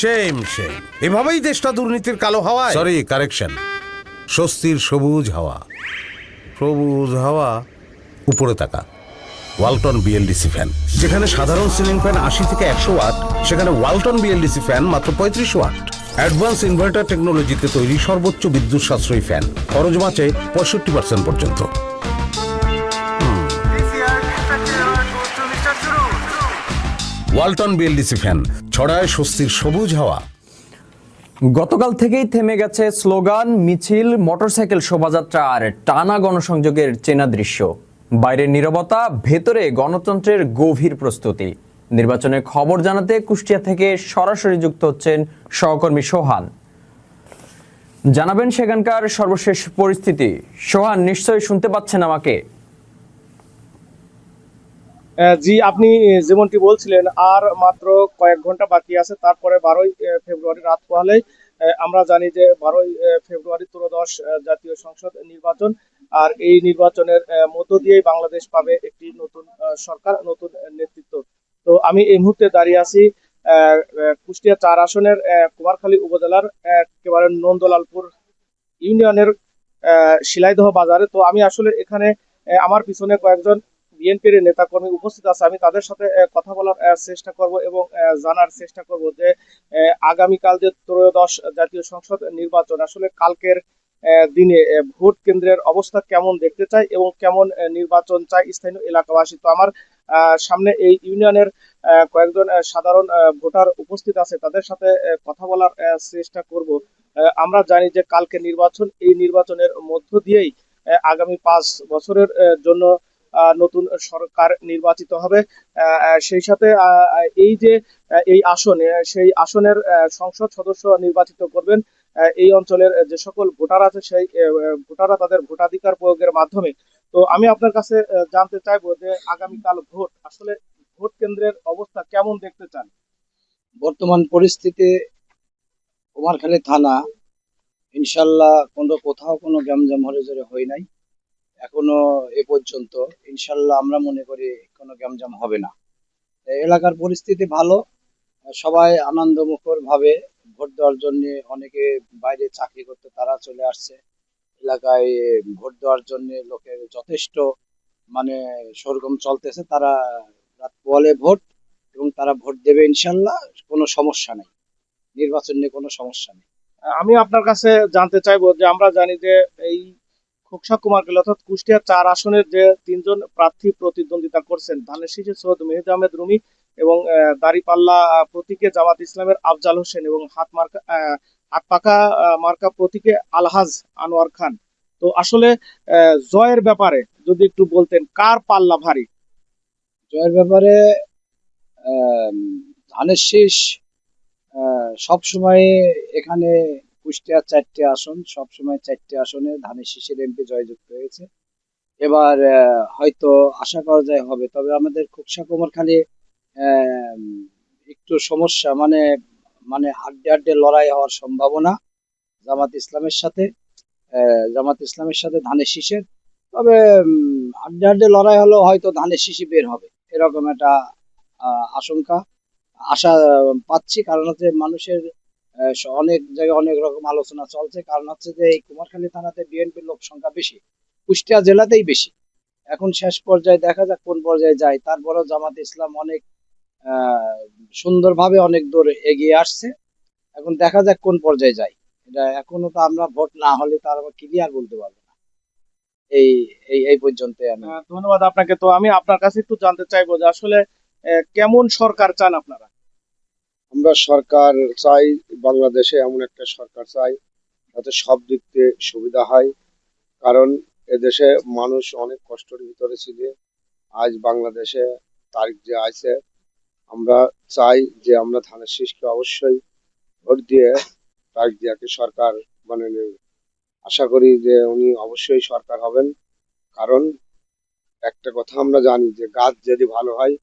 Same same এভাবেই দেশটা দুর্নীতির কালো হাওয়ায়। সরি কারেকশন স্বস্তির সবুজ হাওয়া। সবুজ হাওয়া? উপরে তাকা। ওয়ালটন বিএলডিসি ফ্যান যেখানে সাধারণ সিলিং ফ্যান আশি থেকে একশো ওয়াট সেখানে ওয়ালটন বিএলডিসি ফ্যান মাত্র পঁয়ত্রিশ ওয়াট। অ্যাডভান্স ইনভার্টার টেকনোলজিতে তৈরি সর্বোচ্চ বিদ্যুৎ সাশ্রয়ী ফ্যান খরচ বাঁচে পঁয়ষট্টি পার্সেন্ট পর্যন্ত। Walton BLDC fan. ছড়ায় স্বস্তির সবুজ হাওয়া। গতকাল থেকেই থেমে গেছে স্লোগান, মিছিল, মোটরসাইকেল শোভাযাত্রা আর টানা গণসংযোগের চেনা দৃশ্য। বাইরের নীরবতা, ভেতরে গণতন্ত্রের গভীর প্রস্তুতি। নির্বাচনের খবর জানাতে কুষ্টিয়া থেকে সরাসরি যুক্ত হচ্ছেন সহকর্মী সোহান। জানাবেন সেখানকার সর্বশেষ পরিস্থিতি। সোহান, নিশ্চয়ই শুনতে পাচ্ছেন আমাকে? জি, আপনি যেমনটি বলছিলেন, আর মাত্র কয়েক ঘণ্টা বাকি আছে। তারপরে বারোই ফেব্রুয়ারি রাত পোহালেই আমরা জানি যে বারোই ফেব্রুয়ারি ত্রয়োদশ জাতীয় সংসদ নির্বাচন। আর এই নির্বাচনের মধ্য দিয়েই বাংলাদেশ পাবে একটি নতুন সরকার, নতুন নেতৃত্ব। তো আমি এই মুহূর্তে দাঁড়িয়ে আছি কুষ্টিয়া চার আসনের কুমারখালী উপজেলার একেবারে নন্দলালপুর ইউনিয়নের শিলাইদহ বাজারে। তো আমি আসলে এখানে আমার পিছনে কয়েকজন বিএনপির নেতাকর্মী উপস্থিত আছে। আমি তাদের সাথে কথা বলার চেষ্টা করব এবং জানার চেষ্টা করব যে আগামীকাল যে ত্রয়োদশ জাতীয় সংসদ নির্বাচন, আসলে কালকের দিনে ভোট কেন্দ্রের অবস্থা কেমন দেখতে চাই এবং কেমন নির্বাচন চাই স্থানীয় এলাকাবাসী? তো আমার সামনে এই ইউনিয়নের কয়েকজন সাধারণ ভোটার উপস্থিত আছে। তাদের সাথে কথা বলার চেষ্টা করব। আমরা জানি যে কালকে নির্বাচন, এই নির্বাচনের মধ্য দিয়েই আগামী পাঁচ বছরের জন্য নতুন সরকার নির্বাচিত হবে। সেই সাথে এই যে এই আসনে সেই আসনের সংসদ সদস্য নির্বাচিত করবেন এই অঞ্চলের যে সকল ভোটার আছে সেই ভোটাররা তাদের ভোটাধিকার প্রয়োগের মাধ্যমে। তো আমি আপনার কাছে জানতে চাইব যে আগামীকাল ভোট, আসলে ভোট কেন্দ্রের অবস্থা কেমন দেখতে চান? বর্তমান পরিস্থিতি, কুমারখালী থানা, ইনশাল্লাহ কোনো কোথাও কোনো গ্যামজাম হলে জোরে হয় নাই। এখনও এ পর্যন্ত, ইনশাল্লাহ আমরা মনে করি কোনো গ্যামজাম হবে না। এলাকার পরিস্থিতি ভালো সবাই আনন্দমুখর ভাবে ভোট দেওয়ার জন্য অনেকে বাইরে চাকরি করতে তারা চলে আসছে। এলাকায় ভোট দেওয়ার জন্য লোকের যথেষ্ট মানে সরগম চলতেছে, তারা রাত পোয়ালে ভোট এবং তারা ভোট দেবে ইনশাল্লাহ, কোনো সমস্যা নেই। নির্বাচন নিয়ে কোনো সমস্যা নেই। আমি আপনার কাছে জানতে চাইব যে আমরা জানি যে এই খোকসা কুমারকেল অর্থাৎ কুষ্টিয়া চার আসনের যে তিনজন প্রার্থী প্রতিদ্বন্দ্বিতা করছেন, ধানের শীষে সৈয়দ মেহেদি আহমেদ রুমি এবং দাঁড়িপাল্লা প্রতীকে জামাত ইসলামের আফজাল হোসেন এবং হাত মার্কা হাত পাকা মার্কা প্রতীকে আলহাজ আনোয়ার খান। তো আসলে জয়ের ব্যাপারে যদি একটু বলতেন, কার পাল্লা ভারী? জয়ের ব্যাপারে ধানের শীষ সব সময় এখানে কুষ্টিয়ার চারটে আসন সব সময় চারটে আসনে ধানের শীষের এমপি জয়যুক্ত হয়েছে। এবার হয়তো আশা করা যায় হবে, তবে আমাদের খুকসা কুমারখালী একটু সমস্যা মানে মানে আড্ডে আড্ডে লড়াই হওয়ার সম্ভাবনা জামাত ইসলামের সাথে জামাত ইসলামের সাথে ধানের শীষের। তবে আড্ডে আড্ডে লড়াই হলেও হয়তো ধানের শীষই বের হবে, এরকম একটা আশঙ্কা। আশা পাচ্ছি, কারণ হচ্ছে মানুষের অনেক জায়গায় অনেক রকম আলোচনা চলছে। কারণ হচ্ছে যে এই কুমারখালী থানাতে বিএনপির লোক সংখ্যা বেশি, কুষ্টিয়া জেলাতেই বেশি। এখন শেষ পর্যায়ে দেখা যাক কোন পর্যায়ে যায়। তারপরেও জামাত ইসলাম অনেক সুন্দরভাবে অনেক দূর এগিয়ে আসছে। এখন দেখা যাক কোন পর্যায়ে যায়। এটা এখনও তো আমরা ভোট না হলে তার আবার ক্লিয়ার বলতে পারব না। এই এই এই পর্যন্ত ধন্যবাদ আপনাকে। তো আমি আপনার কাছে একটু জানতে চাইব যে আসলে কেমন সরকার চান আপনারা? আমরা সরকার চাই, বাংলাদেশে এমন একটা সরকার চাই যাতে সব দিক সুবিধা হয়। কারণ এদেশে মানুষ অনেক কষ্টের ভিতরে ছিল। আজ বাংলাদেশে তারিখ যে আছে আমরা চাই যে আমরা ধানের শীষকে অবশ্যই ভোট দিয়ে তারিখ জিয়াকে সরকার মানে। আশা করি যে উনি অবশ্যই সরকার হবেন। কারণ একটা কথা আমরা জানি যে গাছ যদি ভালো হয়,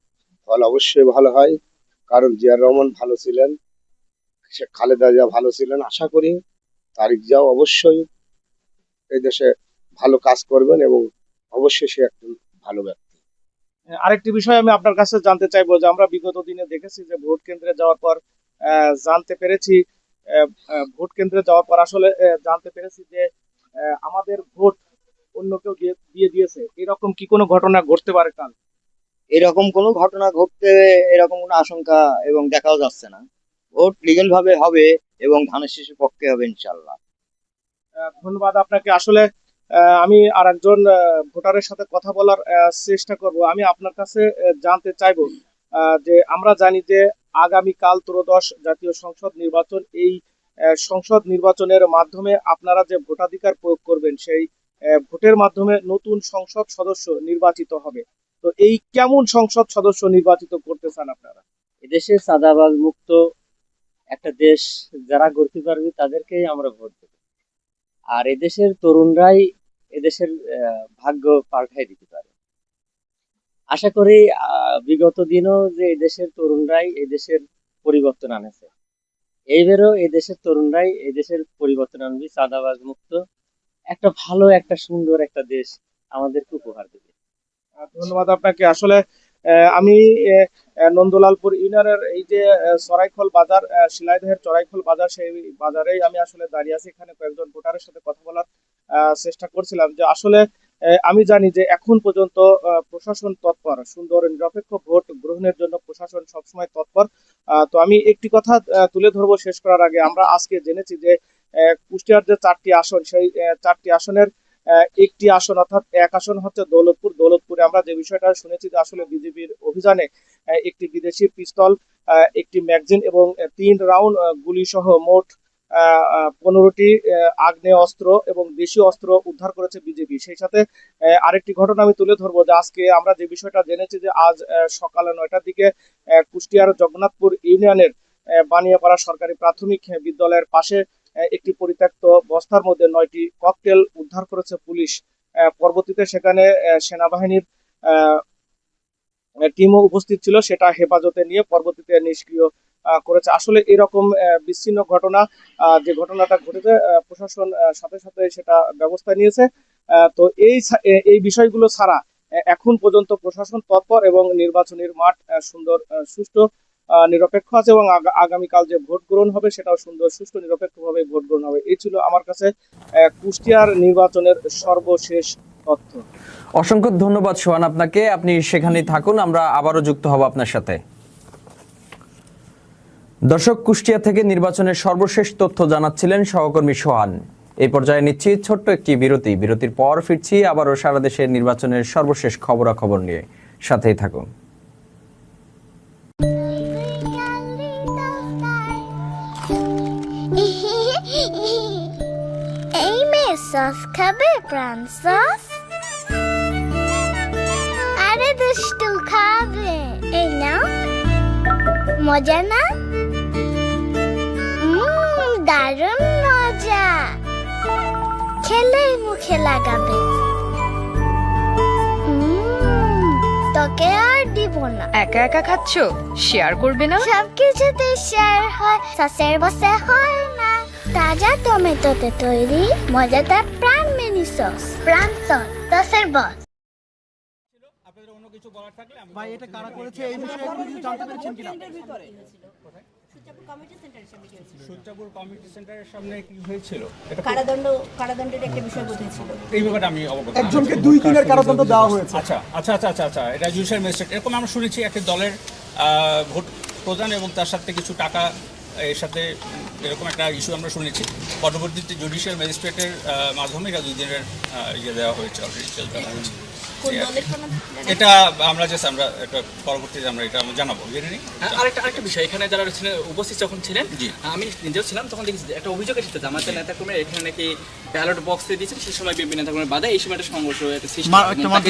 ফল অবশ্যই ভালো হয়। কারণ জিয়ার রহমান ভালো ছিলেন, সে খালেদা জিয়া ভালো ছিলেন, আশা করি তারিক জিয়াও অবশ্যই এই দেশে ভালো কাজ করবেন এবং অবশ্যই সে একজন ভালো ব্যক্তি। আরেকটি বিষয় আমি আপনার কাছে জানতে চাইব যে আমরা বিগত দিনে দেখেছি যে ভোট কেন্দ্রে যাওয়ার পর জানতে পেরেছি ভোট কেন্দ্রে যাওয়ার পর আসলে জানতে পেরেছি যে আমাদের ভোট অন্য কেউ দিয়ে দিয়েছে। এরকম কি কোনো ঘটনা ঘটতে পারে কাল এরকম কোনো ঘটনা ঘটতে এরকম কোনো আশঙ্কা এবং দেখাও যাচ্ছে না। ভোট লিগেল ভাবে হবে এবং ধানের শিশুর পক্ষে হবে ইনশাল্লাহ ধন্যবাদ আপনাকে। আসলে আমি আর একজন ভোটারের সাথে কথা বলার চেষ্টা করব। আমি আপনার কাছে জানতে চাইব যে আমরা জানি যে আগামীকাল ত্রয়োদশ জাতীয় সংসদ নির্বাচন, এই সংসদ নির্বাচনের মাধ্যমে আপনারা যে ভোটাধিকার প্রয়োগ করবেন, সেই ভোটের মাধ্যমে নতুন সংসদ সদস্য নির্বাচিত হবে। তো এই কেমন সংসদ সদস্য নির্বাচিত করতে চান আপনারা? এদেশে চাঁদাবাজ মুক্ত একটা দেশ যারা গড়তে পারবে তাদেরকেই আমরা ভোট দেব। আর এদেশের তরুণরাই এদেশের ভাগ্য পাল্টাই দিতে পারে। আশা করি বিগত দিনও যে এদেশের তরুণরাই এদেশের পরিবর্তন আনেছে। এইবারও এদেশের তরুণরাই এদেশের পরিবর্তন আনবে। চাঁদাবাজ মুক্ত একটা ভালো, একটা সুন্দর একটা দেশ আমাদেরকে উপহার দেবে। ধন্যবাদ আপনাকে। আসলে আমি নন্দলালপুর ইউনিয়নের এই যে আহ, বাজার শিলাইদহের চড়াইখোল বাজার সেই বাজারেই আমি আসলে দাঁড়িয়ে আছি। এখানে কয়েকজন ভোটারের সাথে কথা বলার চেষ্টা করছিলাম যে আসলে আমি জানি যে এখন পর্যন্ত প্রশাসন তৎপর সুন্দর নিরপেক্ষ ভোট গ্রহণের জন্য প্রশাসন সবসময় তৎপর। তো আমি একটি কথা তুলে ধরবো শেষ করার আগে। আমরা আজকে জেনেছি যে কুষ্টিয়ার যে চারটি আসন সেই চারটি আসনের একটি আসন, অর্থাৎ এক আসন হচ্ছে দৌলতপুর। দৌলতপুরে আমরা যে বিষয়টা শুনেছি যে আসলে বিজেপির অভিযানে একটি বিদেশি পিস্তল একটি ম্যাগজিন এবং তিন রাউন্ড গুলি সহ মোট পনেরোটি আগ্নেয় অস্ত্র এবং দেশীয় অস্ত্র উদ্ধার করেছে বিজেপি। সেই সাথে আরেকটি ঘটনা আমি তুলে ধরবো যে আজকে আমরা যে বিষয়টা জেনেছি যে আজ সকালে নয়টার দিকে কুষ্টিয়ার জগন্নাথপুর ইউনিয়নের বানিয়াপাড়া সরকারি প্রাথমিক বিদ্যালয়ের পাশে একটি পরিত্যক্ত বস্তার মধ্যে নয়টি ককটেল উদ্ধার করেছে পুলিশ। পরবর্তীতে সেখানে সেনাবাহিনীর টিমও উপস্থিত ছিল, সেটা হেফাজতে নিয়ে পরবর্তীতে নিষ্ক্রিয় করেছে। আসলে এরকম বিচ্ছিন্ন ঘটনা যে ঘটনাটা ঘটেছে প্রশাসন সাথে সাথে সেটা ব্যবস্থা নিয়েছে। তো এই এই বিষয়গুলো ছাড়া এখন পর্যন্ত প্রশাসন তৎপর এবং নির্বাচনের মাঠ সুন্দর সুষ্ঠু নিরপেক্ষ আছে এবং আগামীকাল যে ভোট গ্রহণ হবে সেটাও সুন্দর, সুষ্ঠু, নিরপেক্ষভাবে ভোট গ্রহণ হবে। এই ছিল আমার কাছে কুষ্টিয়ার নির্বাচনের সর্বশেষ তথ্য। অসংখ্য ধন্যবাদ, সোহান, আপনাকে। আপনি সেখানেই থাকুন, আমরা আবারও যুক্ত হব আপনার সাথে। দর্শক, কুষ্টিয়া থেকে নির্বাচনের সর্বশেষ তথ্য জানাচ্ছিলেন সহকর্মী সোহান। এই পর্যায়ে নিচ্ছি ছোট্ট একটি বিরতি। বিরতির পর ফিরছি আবারও সারা দেশের নির্বাচনের সর্বশেষ খবরাখবর নিয়ে। সাথেই থাকুন। সস খাবে প্রাণ সস আরে দুষ্টু খাবে। এই নাও। মজা না? দারুণ মজা। খেলেই মুখে লাগাবে। তোকে আর দিব না। একা একা খাচ্ছ? শেয়ার করবে না? সবকিছুতে শেয়ার হয়। সসের বসে হয় না। তাজা টমেটোতে তৈরি মজাদার প্রাণ মিনি সস প্রাণ সস সসের বস কমিউনিটি সেন্টারের সামনে কি হয়েছিল? এটা কারাদণ্ড কারাদণ্ডের একটা বিষয় বোঝাচ্ছিল এই ব্যাপারে আমি অবগত একজনকে দুই দিনের কারাদণ্ড দেওয়া হয়েছে। আচ্ছা আচ্ছা আচ্ছা আচ্ছা আচ্ছা এটা জুডিশিয়াল ম্যাজিস্ট্রেট এরকম আমরা শুনেছি একটা দলের ভোট প্রদান এবং তার সাথে কিছু টাকা এর সাথে এরকম একটা ইস্যু আমরা শুনেছি পরবর্তীতে জুডিশিয়াল ম্যাজিস্ট্রেটের মাধ্যমে এটা দুই দিনের ইয়ে দেওয়া হয়েছে অলরেডি চলতে হয়েছে। এটা আমরা জাস্ট আমরা এটা পরবর্তীতে আমরা এটা জানাব জেনে নিই হ্যাঁ, আরেকটা আরেকটা বিষয় এখানে যারা ছিলেন উপস্থিত যখন ছিলেন আমি নিজেও ছিলাম তখন দেখেছি একটা অভিযোগ এসেছে জামাতের নেতাকর্মীরা এখানে নাকি ব্যালট বক্স দিয়ে দিয়েছেন সেই সময় বিএনপি নেতাকর্মীর বাধা এই সময় একটা সংঘর্ষ একটা সৃষ্টি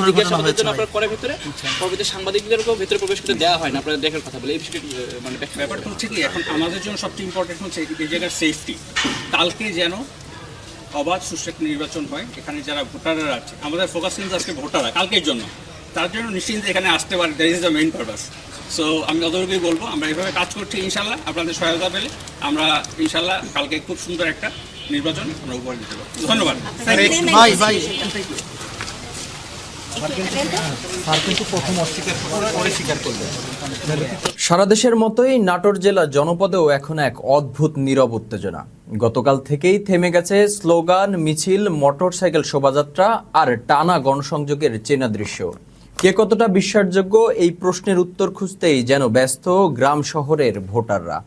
জিজ্ঞাসাবাদের জন্য আপনার করে ভেতরে পরবর্তী সাংবাদিকদেরকেও ভেতরে প্রবেশ করতে দেওয়া হয় না আপনারা দেখার কথা বলে এই বিষয়টি মানে ব্যাপারটা হচ্ছে কি এখন আমাদের জন্য সবচেয়ে ইম্পর্টেন্ট হচ্ছে এই জায়গার সেফটি কালকে যেন অবাধ সুষ্ঠু একটা নির্বাচন হয় এখানে যারা ভোটাররা আছে আমাদের ফোকাস কিন্তু আজকে ভোটাররা কালকের জন্য। তার জন্য নিশ্চিন্তে এখানে আসতে পারে that is the main purpose so আমি অতটুকুই বলব আমরা এইভাবে কাজ করছি ইনশাল্লাহ আপনাদের সহায়তা পেলে আমরা ইনশাল্লাহ কালকে খুব সুন্দর একটা নির্বাচন আমরা উপহার দিতে পারব। ধন্যবাদ। ভাই ভাই স্যার কিন্তু প্রথম অস্বীকার করে স্বীকার করলেন সারা দেশের মতোই নাটোর জেলা জনপদেও এখন এক অদ্ভুত নীরব উত্তেজনা। গতকাল থেকেই থেমে গেছে স্লোগান, মিছিল, মোটরসাইকেল শোভাযাত্রা আর টানা গণসংযোগের চেনা দৃশ্য। কে কতটা বিশ্বাসযোগ্য এই প্রশ্নের উত্তর খুঁজতেই যেন ব্যস্ত গ্রাম শহরের ভোটাররা।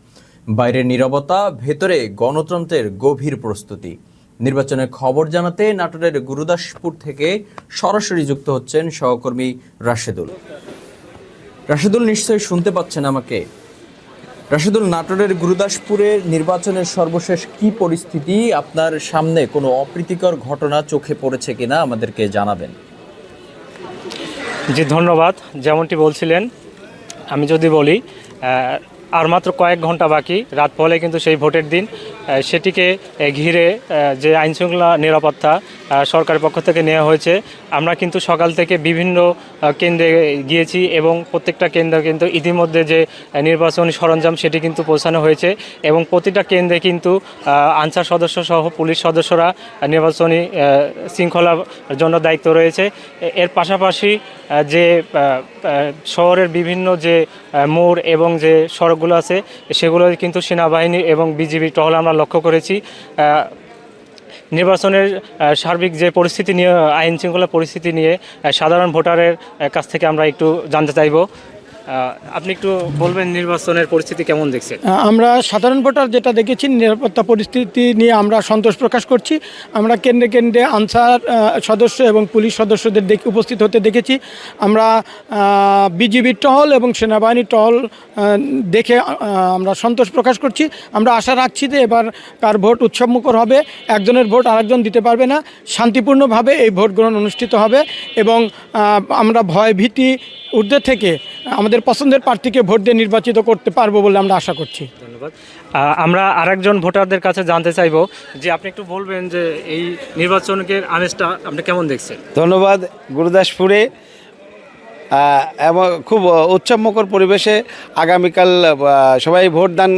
বাইরে নীরবতা, ভেতরে গণতন্ত্রের গভীর প্রস্তুতি। নির্বাচনের খবর জানাতে নাটোরের গুরুদাসপুর থেকে সরাসরি যুক্ত হচ্ছেন সহকর্মী রাশেদুল। রাশেদুল নিশ্চয়ই শুনতে পাচ্ছেন আমাকে। রাশেদুল, নাটোরের গুরুদাসপুরের নির্বাচনের সর্বশেষ কি পরিস্থিতি? আপনার সামনে কোনো অপ্রীতিকর ঘটনা চোখে পড়েছে কিনা আমাদেরকে জানাবেন। জি, ধন্যবাদ। যেমনটি বলছিলেন, আমি যদি বলি আর মাত্র কয়েক ঘণ্টা বাকি, রাত পহলে কিন্তু সেই ভোটের দিন। সেটিকে ঘিরে যে আইনশৃঙ্খলা নিরাপত্তা সরকারের পক্ষ থেকে নেওয়া হয়েছে। আমরা কিন্তু সকাল থেকে বিভিন্ন কেন্দ্রে গিয়েছি এবং প্রত্যেকটা কেন্দ্রে কিন্তু ইতিমধ্যে যে নির্বাচনী সরঞ্জাম সেটি কিন্তু পৌঁছানো হয়েছে এবং প্রতিটা কেন্দ্রে কিন্তু আনসার সদস্য সহ পুলিশ সদস্যরা নির্বাচনী শৃঙ্খলার জন্য দায়িত্ব রয়েছে। এর পাশাপাশি যে শহরের বিভিন্ন যে মোড় এবং যে সড়কগুলো আছে সেগুলো কিন্তু সেনাবাহিনী এবং বিজিবি টহল আমরা লক্ষ্য করেছি নির্বাচনের সার্বিক যে পরিস্থিতি নিয়ে, আইন শৃঙ্খলা পরিস্থিতি নিয়ে সাধারণ ভোটারের কাছ থেকে আমরা একটু জানতে চাইব। আপনি একটু বলবেন নির্বাচনের পরিস্থিতি কেমন দেখছেন? আমরা সাধারণ ভোটার যেটা দেখেছি, নিরাপত্তা পরিস্থিতি নিয়ে আমরা সন্তোষ প্রকাশ করছি। আমরা কেন্দ্রে কেন্দ্রে আনসার সদস্য এবং পুলিশ সদস্যদের দেখে উপস্থিত হতে দেখেছি। আমরা বিজিবির টহল এবং সেনাবাহিনীর টহল দেখে আমরা সন্তোষ প্রকাশ করছি। আমরা আশা রাখছি যে এবার কার ভোট উৎসবমুখর হবে, একজনের ভোট আরেকজন দিতে পারবে না। শান্তিপূর্ণভাবে এই ভোট গ্রহণ অনুষ্ঠিত হবে এবং আমরা ভয় ভীতি ঊর্ধ্বে থেকে আমাদের পছন্দের প্রার্থীকে ভোট দিয়ে নির্বাচিত করতে পারব বলে আমরা আশা করছি। ধন্যবাদ। আমরা আরেকজন ভোটারদের কাছে জানতে চাইব যে আপনি একটু বলবেন যে এই নির্বাচনের আমেজটা আপনি কেমন দেখছেন? ধন্যবাদ গুরুদাসপুরে। এবং খুব উৎসবমুখর পরিবেশে আগামীকাল সবাই ভোটদান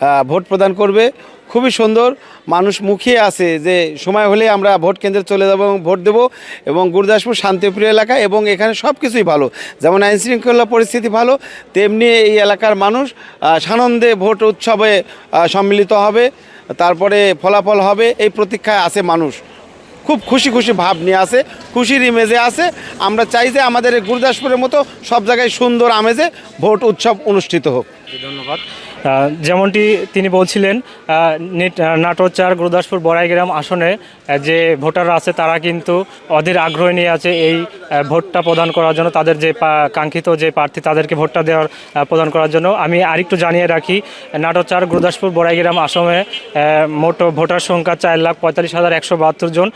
আহ, ভোট প্রদান করবে। খুবই সুন্দর। মানুষ মুখিয়ে আছে যে সময় হলে আমরা ভোট কেন্দ্রে চলে যাব এবং ভোট দেব এবং গুরুদাসপুর শান্তিপ্রিয় এলাকা এবং এখানে সব কিছুই ভালো। যেমন আইন শৃঙ্খলা পরিস্থিতি ভালো, তেমনি এই এলাকার মানুষ সানন্দে ভোট উৎসবে সম্মিলিত হবে, তারপরে ফলাফল হবে, এই প্রতীক্ষায় আছে মানুষ। খুব খুশি খুশি ভাব নিয়ে আসে খুশির ইমেজে আছে। আমরা চাই যে আমাদের গুরুদাসপুরের মতো সব জায়গায় সুন্দর আমেজে ভোট উৎসব অনুষ্ঠিত হোক। ধন্যবাদ। যেমনটি তিনি বলছিলেন নাটোর চার, গুরুদাসপুর, বড়াইগ্রাম আসনে যে ভোটাররা আছে তারা কিন্তু অধীর আগ্রহ নিয়ে আছে এই ভোটটা প্রদান করার জন্য, তাদের যে কাঙ্ক্ষিত যে প্রার্থী, তাদেরকে ভোটটা দেওয়ার প্রদান করার জন্য। আমি আরেকটু জানিয়ে রাখি, নাটোর চার, গুরুদাসপুর, বড়াইগ্রাম আসনে মোট ভোটার সংখ্যা চার লাখ পঁয়তাল্লিশ হাজার একশো বাহাত্তর জন।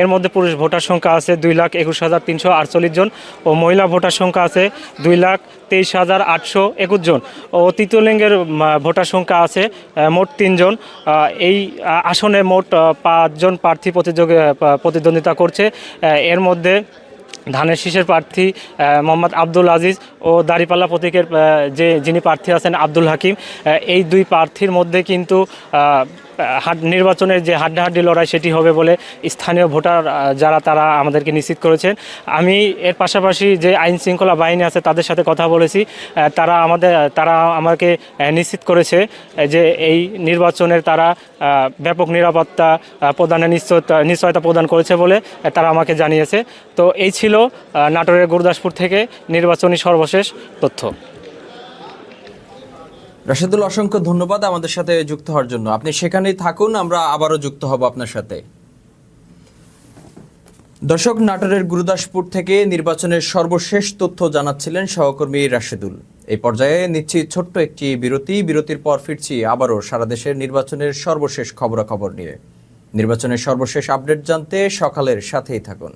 এর মধ্যে পুরুষ ভোটার সংখ্যা আছে দুই লাখ একুশ হাজার তিনশো আটচল্লিশ জন ও মহিলা ভোটার সংখ্যা আছে দুই লাখ তেইশ হাজার আটশো একুশ জন। ও তৃতীয় লিঙ্গের ভোটার সংখ্যা আছে মোট তিনজন। এই আসনে মোট পাঁচজন প্রার্থী প্রতিযোগী প্রতিদ্বন্দ্বিতা করছে। এর মধ্যে ধানের শীষের প্রার্থী মোহাম্মদ আব্দুল আজিজ ও দাড়িপাল্লা প্রতীকের যে, যিনি প্রার্থী আছেন আব্দুল হাকিম। এই দুই প্রার্থীর মধ্যে কিন্তু নির্বাচনের যে হাড্ডাহাড্ডি লড়াই সেটি হবে বলে স্থানীয় ভোটার যারা তারা আমাদেরকে নিশ্চিত করেছেন। আমি এর পাশাপাশি যে আইন শৃঙ্খলা বাহিনী আছে তাদের সাথে কথা বলেছি। তারা আমাদের, তারা আমাকে নিশ্চিত করেছে যে এই নির্বাচনের তারা ব্যাপক নিরাপত্তা প্রদানের নিশ্চয়তা নিশ্চয়তা প্রদান করেছে বলে তারা আমাকে জানিয়েছে। তো এই ছিল নাটোরের গুরুদাসপুর থেকে নির্বাচনী সর্বশেষ তথ্য। রাশেদুল, অসংখ্য ধন্যবাদ আমাদের সাথে যুক্ত হওয়ার জন্য। আপনি সেখানেই থাকুন, আমরা আবারও যুক্ত হব আপনার সাথে। দর্শক, নাটোরের গুরুদাসপুর থেকে নির্বাচনের সর্বশেষ তথ্য জানাচ্ছিলেন সহকর্মী রাশেদুল। এই পর্যায়ে নিচ্ছি ছোট্ট একটি বিরতি। বিরতির পর ফিরছি আবারও সারা দেশের নির্বাচনের সর্বশেষ খবরাখবর নিয়ে। নির্বাচনের সর্বশেষ আপডেট জানতে সকালের সাথেই থাকুন।